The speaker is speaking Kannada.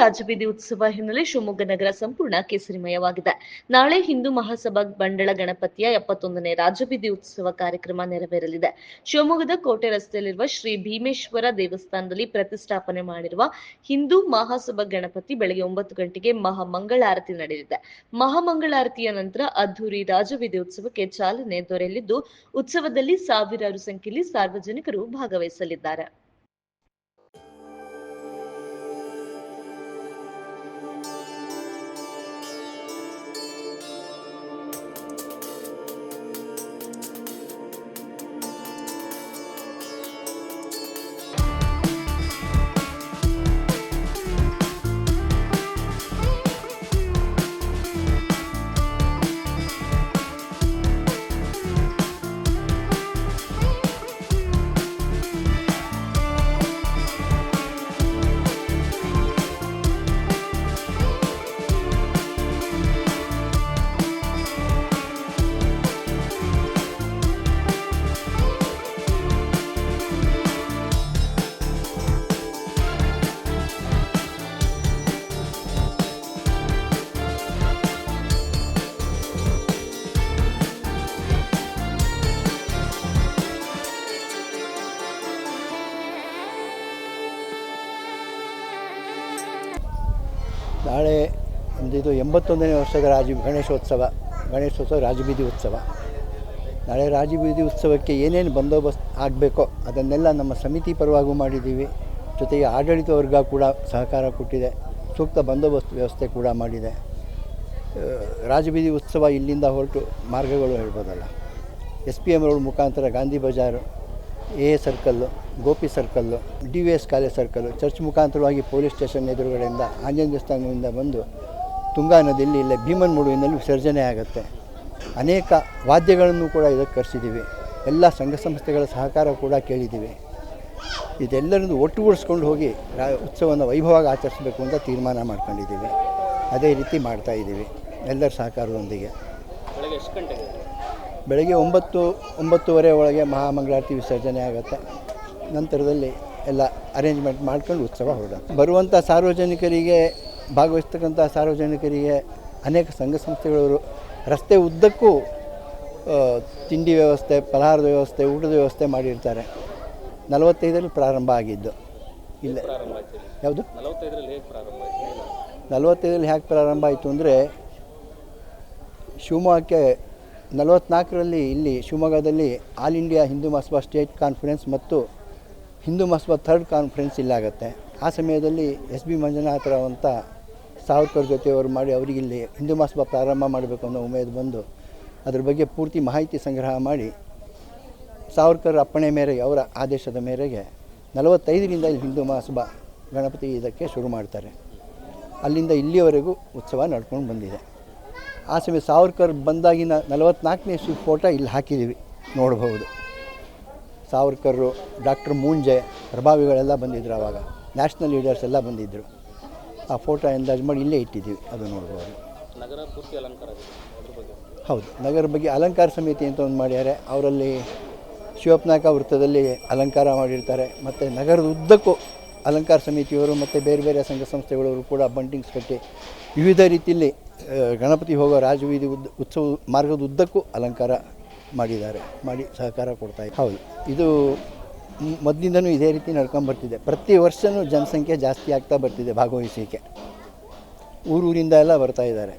ರಾಜಬೀದಿ ಉತ್ಸವ ಹಿನ್ನೆಲೆ ಶಿವಮೊಗ್ಗ ನಗರ ಸಂಪೂರ್ಣ ಕೇಸರಿಮಯವಾಗಿದೆ. ನಾಳೆ ಹಿಂದೂ ಮಹಾಸಭಾ ಬಂಡಳ ಗಣಪತಿಯ ಎಪ್ಪತ್ತೊಂದನೇ ರಾಜಬೀದಿ ಉತ್ಸವ ಕಾರ್ಯಕ್ರಮ ನೆರವೇರಲಿದೆ. ಶಿವಮೊಗ್ಗದ ಕೋಟೆ ರಸ್ತೆಯಲ್ಲಿರುವ ಶ್ರೀ ಭೀಮೇಶ್ವರ ದೇವಸ್ಥಾನದಲ್ಲಿ ಪ್ರತಿಷ್ಠಾಪನೆ ಮಾಡಿರುವ ಹಿಂದೂ ಮಹಾಸಭಾ ಗಣಪತಿ ಬೆಳಗ್ಗೆ ಒಂಬತ್ತು ಗಂಟೆಗೆ ಮಹಾಮಂಗಳಾರತಿ ನಡೆಯಲಿದೆ. ಮಹಾಮಂಗಳಾರತಿಯ ನಂತರ ಅದ್ದೂರಿ ರಾಜಬೀದಿ ಉತ್ಸವಕ್ಕೆ ಚಾಲನೆ ದೊರೆಯಲಿದ್ದು, ಉತ್ಸವದಲ್ಲಿ ಸಾವಿರಾರು ಸಂಖ್ಯೆಯಲ್ಲಿ ಸಾರ್ವಜನಿಕರು ಭಾಗವಹಿಸಲಿದ್ದಾರೆ. ನಾಳೆ ಇದು ಎಂಬತ್ತೊಂದನೇ ವರ್ಷದ ರಾಜ ಗಣೇಶೋತ್ಸವ ಗಣೇಶೋತ್ಸವ ರಾಜಬೀದಿ ಉತ್ಸವ. ನಾಳೆ ರಾಜಬೀದಿ ಉತ್ಸವಕ್ಕೆ ಏನೇನು ಬಂದೋಬಸ್ತ್ ಆಗಬೇಕೋ ಅದನ್ನೆಲ್ಲ ನಮ್ಮ ಸಮಿತಿ ಪರವಾಗೂ ಮಾಡಿದ್ದೀವಿ. ಜೊತೆಗೆ ಆಡಳಿತ ವರ್ಗ ಕೂಡ ಸಹಕಾರ ಕೊಟ್ಟಿದೆ. ಸೂಕ್ತ ಬಂದೋಬಸ್ತ್ ವ್ಯವಸ್ಥೆ ಕೂಡ ಮಾಡಿದೆ. ರಾಜಬೀದಿ ಉತ್ಸವ ಇಲ್ಲಿಂದ ಹೊರಟು ಮಾರ್ಗಗಳು ಹೇಳ್ಬೋದಲ್ಲ. ಎಸ್ ಪಿ ಎಂ ರೋಡ್ ಮುಖಾಂತರ ಗಾಂಧಿ ಬಜಾರು A circle Gopi circle D V S college circle church ಮುಖಾಂತರವಾಗಿ ಪೊಲೀಸ್ ಸ್ಟೇಷನ್ ಎದುರುಗಡೆಯಿಂದ ಆಂಜನೇಯ ದೇವಸ್ಥಾನದಿಂದ ಬಂದು ತುಂಗಾ ನದಿಯಲ್ಲಿ ಇಲ್ಲೇ ಭೀಮನ್ ಮುಡುವಿನಲ್ಲಿ ವಿಸರ್ಜನೆ ಆಗುತ್ತೆ. ಅನೇಕ ವಾದ್ಯಗಳನ್ನು ಕೂಡ ಇದಕ್ಕೆ ಕರೆಸಿದ್ದೀವಿ. ಎಲ್ಲ ಸಂಘ ಸಂಸ್ಥೆಗಳ ಸಹಕಾರ ಕೂಡ ಕೇಳಿದ್ದೀವಿ. ಇದೆಲ್ಲರನ್ನು ಒಟ್ಟುಗೂಡಿಸ್ಕೊಂಡು ಹೋಗಿ ರಾ, ಉತ್ಸವವನ್ನು ವೈಭವವಾಗಿ ಆಚರಿಸಬೇಕು ಅಂತ ತೀರ್ಮಾನ ಮಾಡ್ಕೊಂಡಿದ್ದೀವಿ. ಅದೇ ರೀತಿ ಮಾಡ್ತಾ ಇದ್ದೀವಿ. ಎಲ್ಲರ ಸಹಕಾರದೊಂದಿಗೆ. ಬೆಳಗ್ಗೆ ಒಂಬತ್ತು ಒಂಬತ್ತುವರೆ ಒಳಗೆ ಮಹಾಮಂಗಳಾರತಿ ವಿಸರ್ಜನೆ ಆಗುತ್ತೆ. ನಂತರದಲ್ಲಿ ಎಲ್ಲ ಅರೇಂಜ್ಮೆಂಟ್ ಮಾಡ್ಕೊಂಡು ಉತ್ಸವ ಹೊರಡುತ್ತೆ. ಬರುವಂಥ ಸಾರ್ವಜನಿಕರಿಗೆ ಭಾಗವಹಿಸ್ತಕ್ಕಂಥ ಸಾರ್ವಜನಿಕರಿಗೆ ಅನೇಕ ಸಂಘ ಸಂಸ್ಥೆಗಳವರು ರಸ್ತೆ ಉದ್ದಕ್ಕೂ ತಿಂಡಿ ವ್ಯವಸ್ಥೆ ಫಲಹಾರದ ವ್ಯವಸ್ಥೆ ಊಟದ ವ್ಯವಸ್ಥೆ ಮಾಡಿರ್ತಾರೆ. ನಲವತ್ತೈದರಲ್ಲಿ ಪ್ರಾರಂಭ ಆಗಿದ್ದು. ಇಲ್ಲ? ಯಾವುದು? ನಲವತ್ತೈದರಲ್ಲಿ ಹೇಗೆ ಪ್ರಾರಂಭ ಆಯಿತು ಅಂದರೆ ಶಿವಮೊಗ್ಗಕ್ಕೆ ನಲವತ್ನಾಲ್ಕರಲ್ಲಿ ಇಲ್ಲಿ ಶಿವಮೊಗ್ಗದಲ್ಲಿ all India Hindu Mahasabha state conference ಮತ್ತು ಹಿಂದೂ ಮಹಾಸಭಾ ಥರ್ಡ್ ಕಾನ್ಫರೆನ್ಸ್ ಇಲ್ಲಾಗತ್ತೆ. ಆ ಸಮಯದಲ್ಲಿ ಎಸ್ ಬಿ ಮಂಜುನಾಥರಾವ್ ಅಂತ ಸಾವರ್ಕರ್ ಜೊತೆಯವರು ಮಾಡಿ ಅವರಿಗೆ ಇಲ್ಲಿ ಹಿಂದೂ ಮಹಾಸಭಾ ಪ್ರಾರಂಭ ಮಾಡಬೇಕು ಅನ್ನೋ ಉಮೇದು ಬಂದು ಅದ್ರ ಬಗ್ಗೆ ಪೂರ್ತಿ ಮಾಹಿತಿ ಸಂಗ್ರಹ ಮಾಡಿ ಸಾವರ್ಕರ್ ಅಪ್ಪಣೆ ಮೇರೆಗೆ ಅವರ ಆದೇಶದ ಮೇರೆಗೆ ನಲವತ್ತೈದರಿಂದ ಇಲ್ಲಿ ಹಿಂದೂ ಮಹಾಸಭಾ ಗಣಪತಿ ಇದಕ್ಕೆ ಶುರು ಮಾಡ್ತಾರೆ. ಅಲ್ಲಿಂದ ಇಲ್ಲಿಯವರೆಗೂ ಉತ್ಸವ ನಡ್ಕೊಂಡು ಬಂದಿದೆ. ಆ ಸಮಯ ಸಾವರ್ಕರ್ ಬಂದಾಗಿನ ನಲವತ್ನಾಲ್ಕನೇ ಇಸ್ವಿ ಫೋಟೋ ಇಲ್ಲಿ ಹಾಕಿದ್ದೀವಿ. ನೋಡಬಹುದು ಸಾವರ್ಕರು ಡಾಕ್ಟರ್ ಮೂಂಜೆ ಪ್ರಭಾವಿಗಳೆಲ್ಲ ಬಂದಿದ್ದರು ಆವಾಗ ನ್ಯಾಷನಲ್ ಲೀಡರ್ಸ್ ಎಲ್ಲ ಬಂದಿದ್ದರು ಆ ಫೋಟೋ ಅಂದಾಜು ಮಾಡಿ ಇಲ್ಲೇ ಇಟ್ಟಿದ್ದೀವಿ. ಅದು ನೋಡ್ಬೋದು. ನಗರ ಪೂರ್ತಿ ಅಲಂಕಾರ ಹೌದು. ನಗರ ಬಗ್ಗೆ ಅಲಂಕಾರ ಸಮಿತಿ ಅಂತ ಒಂದು ಮಾಡ್ಯಾರೆ. ಅವರಲ್ಲಿ ಶಿವಪ್ನಾಯಕ ವೃತ್ತದಲ್ಲಿ ಅಲಂಕಾರ ಮಾಡಿರ್ತಾರೆ. ಮತ್ತು ನಗರದ ಉದ್ದಕ್ಕೂ ಅಲಂಕಾರ ಸಮಿತಿಯವರು ಮತ್ತು ಬೇರೆ ಬೇರೆ ಸಂಘ ಸಂಸ್ಥೆಗಳವರು ಕೂಡ ಬಂಟಿಂಗ್ಸ್ ಕಟ್ಟಿ ವಿವಿಧ ರೀತಿಯಲ್ಲಿ ಗಣಪತಿ ಹೋಗೋ ರಾಜವೀಧಿ ಉದ್ದ ಉತ್ಸವ ಮಾರ್ಗದ ಉದ್ದಕ್ಕೂ ಅಲಂಕಾರ ಮಾಡಿದ್ದಾರೆ ಮಾಡಿ ಸಹಕಾರ ಕೊಡ್ತಾ ಇದ್ದಾರೆ. ಹೌದು. ಇದು ಮೊದಲಿಂದನೂ ಇದೇ ರೀತಿ ನಡ್ಕೊಂಬರ್ತಿದೆ ಪ್ರತಿ ವರ್ಷವೂ ಜನಸಂಖ್ಯೆ ಜಾಸ್ತಿ ಆಗ್ತಾ ಬರ್ತಿದೆ ಭಾಗವಹಿಸಲಿಕ್ಕೆ. ಊರೂರಿಂದ ಎಲ್ಲ ಬರ್ತಾ ಇದ್ದಾರೆ.